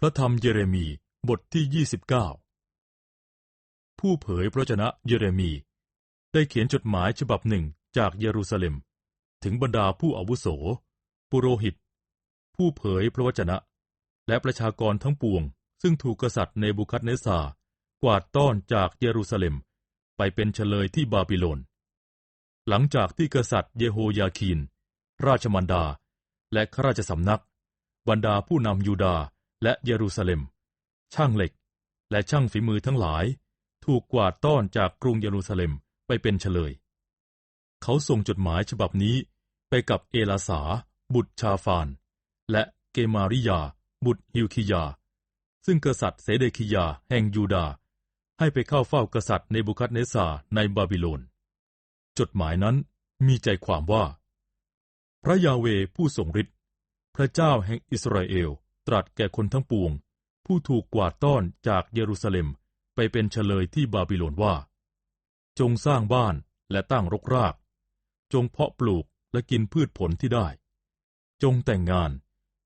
พระธรรมเยเรมีบทที่ 29 ผู้เผยพระชนะเยเรมี ได้เขียนจดหมายฉบับหนึ่งจากเยรูซาเล็ม ถึงบรรดาผู้อาวุโส ปุโรหิต ผู้เผยพระวจนะ และประชากรทั้งปวง ซึ่งถูกกษัตริย์เนบูคัดเนซากวาดต้อนจากเยรูซาเล็ม ไปเป็นเฉลยที่บาบิโลน หลังจากที่กษัตริย์เยโฮยาคีน ราชมันดา และข้าราชสำนัก บรรดาผู้นำยูดาห์ และเยรูซาเล็ม ช่างเหล็ก และช่างฝีมือทั้งหลาย ถูกกวาดต้อนจากกรุงเยรูซาเล็มไปเป็นเฉลย เขาส่งจดหมายฉบับนี้ไปกับเอลาสา บุตรชาฟาน และเกมาริยา บุตรฮิวคิยา ซึ่งกษัตริย์เสเดคิยาแห่งยูดา ให้ไปเข้าเฝ้ากษัตริย์ในบุคัดเนซาในบาบิโลน จดหมายนั้นมีใจความว่า พระยาเวผู้ทรงฤทธิ์พระเจ้าแห่งอิสราเอล ตรัสแก่คนทั้งปวง ผู้ถูกกวาดต้อนจากเยรูซาเล็มไปเป็นเฉลยที่บาบิโลนว่า จงสร้างบ้านและตั้งรกราก จงเพาะปลูกและกินพืชผลที่ได้ จงแต่งงาน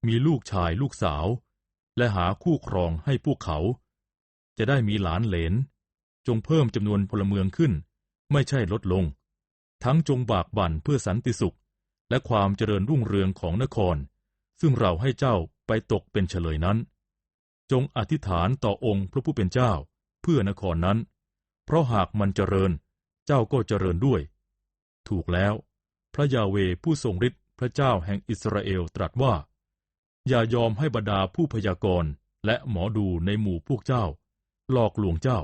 มีลูกชายลูกสาว และหาคู่ครองให้พวกเขา จะได้มีหลานเหลน จงเพิ่มจำนวนพลเมืองขึ้น ไม่ใช่ลดลง ทั้งจงบากบั่นเพื่อสันติสุข และความเจริญรุ่งเรืองของนคร ซึ่งเราให้เจ้าไปตกเป็นเฉลยนั้น จงอธิษฐานต่อองค์พระผู้เป็นเจ้า เพื่อนครนั้น เพราะหากมันเจริญ เจ้าก็เจริญด้วย ถูกแล้ว พระยาเวผู้ทรงฤทธิ์พระเจ้าแห่งอิสราเอลตรัสว่า อย่ายอมให้บรรดาผู้พยากรณ์และหมอดูในหมู่พวกเจ้า หลอกลวงเจ้า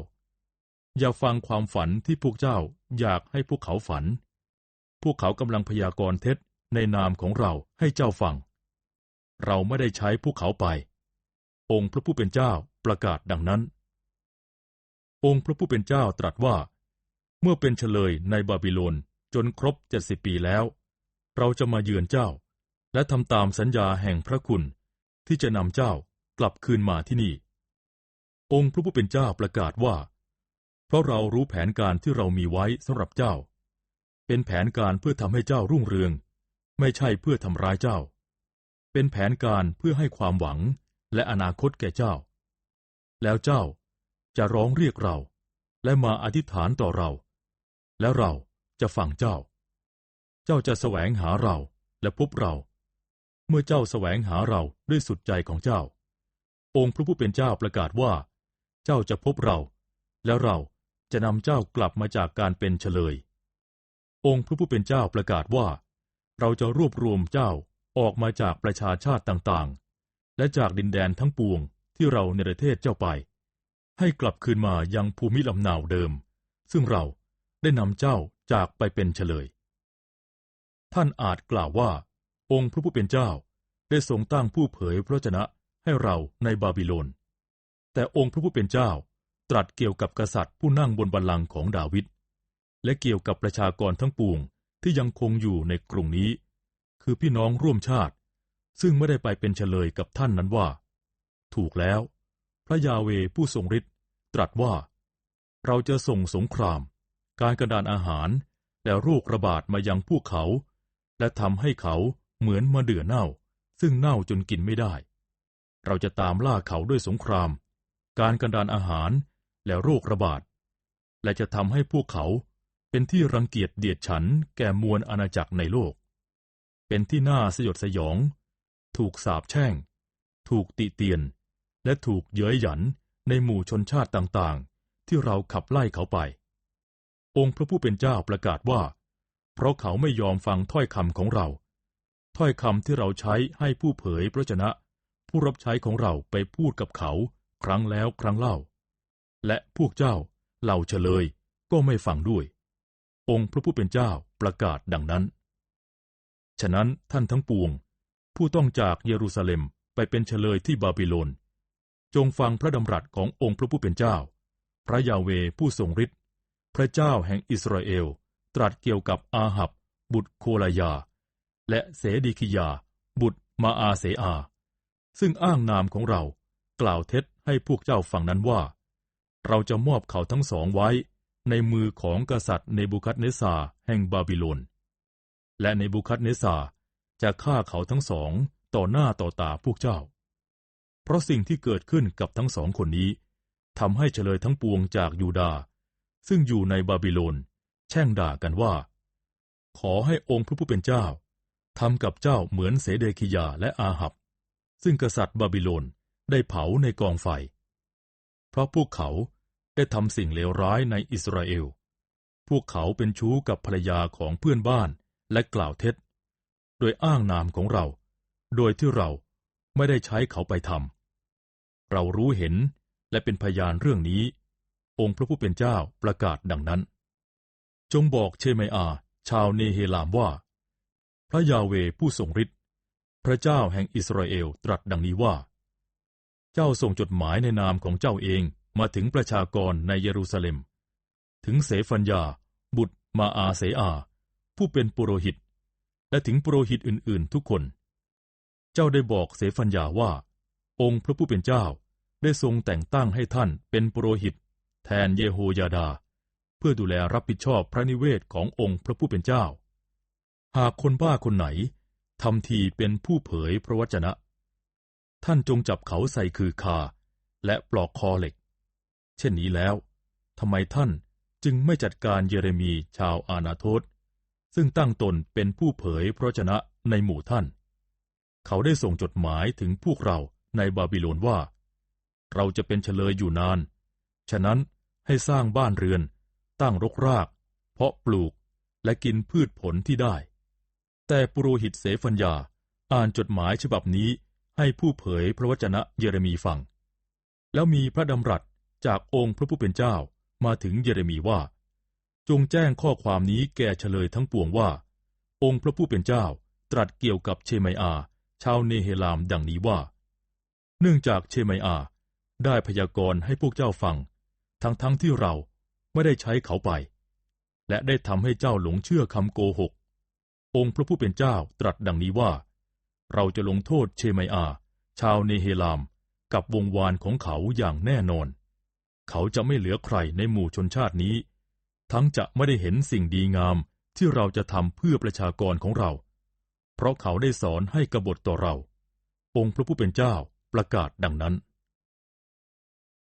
อย่าฟังความฝันที่พวกเจ้าอยากให้พวกเขาฝัน พวกเขากำลังพยากรณ์เท็จในนามของเราให้เจ้าฟัง เราไม่ได้ใช้พวกเขาไป องค์พระผู้เป็นเจ้าประกาศดังนั้น องค์พระผู้เป็นเจ้าตรัสว่า เมื่อเป็นเฉลยในบาบิโลนจนครบเจ็ดสิบปีแล้ว เราจะมาเยือนเจ้า และทำตามสัญญาแห่งพระคุณ ที่จะนำเจ้ากลับคืนมาที่นี่ องค์พระผู้เป็นเจ้าประกาศว่า เพราะเรารู้แผนการที่เรามีไว้สำหรับเจ้า เป็นแผนการเพื่อทำให้เจ้ารุ่งเรือง ไม่ใช่เพื่อทำร้ายเจ้า เป็นแผนการเพื่อให้ความหวังและอนาคตแก่เจ้า แล้วเจ้าจะร้องเรียกเรา และมาอธิษฐานต่อเรา แล้วเราจะฟังเจ้า เจ้าจะแสวงหาเราและพบเรา เมื่อเจ้าแสวงหาเราด้วยสุดใจของเจ้า องค์พระผู้เป็นเจ้าประกาศว่า เจ้าจะพบเรา แล้วเราจะนำเจ้ากลับมาจากการเป็นเฉลย องค์พระผู้เป็นเจ้าประกาศว่า เราจะรวบรวมเจ้า ออกมาจากประชาชาติต่างๆ และจากดินแดนทั้งปวงที่เราในประเทศเจ้าไป ให้กลับคืนมายังภูมิลำเนาเดิม ซึ่งเราได้นำเจ้าจากไปเป็นเฉลย ท่านอาจกล่าวว่า องค์พระผู้เป็นเจ้าได้ทรงตั้งผู้เผยพระชนะให้เราในบาบิโลน แต่องค์พระผู้เป็นเจ้าตรัสเกี่ยวกับกษัตริย์ผู้นั่งบนบัลลังก์ของดาวิด และเกี่ยวกับประชากรทั้งปวงที่ยังคงอยู่ในกรุงนี้ คือพี่น้องร่วมชาติ ซึ่งไม่ได้ไปเป็นเฉลยกับท่านนั้นว่า ถูกแล้ว พระยาเวผู้ทรงฤทธิ์ตรัสว่า เราจะส่งสงคราม การกระดานอาหาร และโรคระบาดมายังพวกเขา และทำให้เขาเหมือนมาเดือเน่า ซึ่งเน่าจนกินไม่ได้ เราจะตามล่าเขาด้วยสงคราม การกระดานอาหารและโรคระบาด และจะทำให้พวกเขาเป็นที่รังเกียจเดียดฉันแก่มวลอาณาจักรในโลก เป็นที่น่าสยดสยอง ถูกสาบแช่ง ถูกติเตียน และถูกเย้ยหยันในหมู่ชนชาติต่างๆ ที่เราขับไล่เขาไป องค์พระผู้เป็นเจ้าประกาศว่า เพราะเขาไม่ยอมฟังถ้อยคำของเรา ถ้อยคำที่เราใช้ให้ผู้เผยพระชนะ ผู้รับใช้ของเราไปพูดกับเขาครั้งแล้วครั้งเล่า และพวกเจ้าเหล่าเฉลยก็ไม่ฟังด้วย องค์พระผู้เป็นเจ้าประกาศดังนั้น ฉะนั้นท่านทั้งปวง ผู้ต้องจากเยรูซาเล็มไปเป็นเฉลยที่บาบิโลน จงฟังพระดำรัสขององค์พระผู้เป็นเจ้า พระยาเวผู้ทรงฤทธิ์พระเจ้าแห่งอิสราเอล ตรัสเกี่ยวกับอาหับ บุตรโคลายา และเสดีคิยา บุตรมาอาเสอา ซึ่งอ้างนามของเรา กล่าวเท็จให้พวกเจ้าฟังนั้นว่า เราจะมอบเขาทั้งสองไว้ในมือของกษัตริย์เนบูคัดเนซาแห่งบาบิโลน และในบุคัดเนซาจะฆ่าเขาทั้งสองต่อหน้าต่อตาพวกเจ้า เพราะสิ่งที่เกิดขึ้นกับทั้งสองคนนี้ทำให้เฉลยทั้งปวงจากยูดาห์ซึ่งอยู่ในบาบิโลน แช่งด่ากันว่า ขอให้องค์พระผู้เป็นเจ้าทำกับเจ้าเหมือนเสเดคิยาและอาหับ ซึ่งกษัตริย์บาบิโลนได้เผาในกองไฟ เพราะพวกเขาได้ทำสิ่งเลวร้ายในอิสราเอล พวกเขาเป็นชู้กับภรรยาของเพื่อนบ้าน และกล่าวเท็จ โดยอ้างนามของเรา โดยที่เราไม่ได้ใช้เขาไปทำเรารู้เห็นและเป็นพยานเรื่องนี้ องค์พระผู้เป็นเจ้าประกาศดังนั้น จงบอกเชเมอา ชาวเนเฮลามว่า พระยาเวผู้ทรงฤทธิ์พระเจ้าแห่งอิสราเอลตรัสดังนี้ว่า เจ้าส่งจดหมายในนามของเจ้าเองมาถึงประชากรในเยรูซาเล็ม ถึงเสฟัญญา บุตรมาอาเสอา ผู้เป็นปุโรหิต และถึงปุโรหิตอื่น ๆ ทุกคน เจ้าได้บอกเสฟัญญาว่า องค์พระผู้เป็นเจ้าได้ทรงแต่งตั้งให้ท่านเป็นปุโรหิต แทนเยโฮยาดา เพื่อดูแลรับผิดชอบพระนิเวศขององค์พระผู้เป็นเจ้า หากคนบ้าคนไหนทำทีเป็นผู้เผยพระวจนะ ท่านจงจับเขาใส่คือคา และปลอกคอเหล็ก เช่นนี้แล้วทำไมท่านจึงไม่จัดการเยเรมีชาวอานาโทษ ซึ่งตั้งตนเป็นผู้เผยพระวจนะในหมู่ท่าน เขาได้ส่งจดหมายถึงพวกเราในบาบิโลนว่า เราจะเป็นเฉลยอยู่นาน ฉะนั้นให้สร้างบ้านเรือน ตั้งรกราก เพาะปลูกและกินพืชผลที่ได้ แต่ปุโรหิตเสฟัญญาอ่านจดหมายฉบับนี้ให้ผู้เผยพระวจนะเยเรมีฟัง แล้วมีพระดำรัสจากองค์พระผู้เป็นเจ้ามาถึงเยเรมีว่า จงแจ้งข้อความนี้แก่เฉลยทั้งปวงว่า องค์พระผู้เป็นเจ้าตรัสเกี่ยวกับเชมัยอา ชาวเนเฮลามดังนี้ว่า เนื่องจากเชมัยอา ได้พยากรณ์ให้พวกเจ้าฟัง ทั้งๆทที่เราไม่ได้ใช้เขาไป และได้ทำให้เจ้าหลงเชื่อคำโกหก องค์พระผู้เป็นเจ้าตรัสดังนี้ว่า เราจะลงโทษเชมัยอา ชาวเนเฮลาม กับวงวานของเขาอย่างแน่นอน เขาจะไม่เหลือใครในหมู่ชนชาตินี้ ทั้งจะไม่ได้เห็นสิ่งดีงามที่เราจะทำเพื่อประชากรของเรา เพราะเขาได้สอนให้กบฏต่อเรา องค์พระผู้เป็นเจ้าประกาศดังนั้น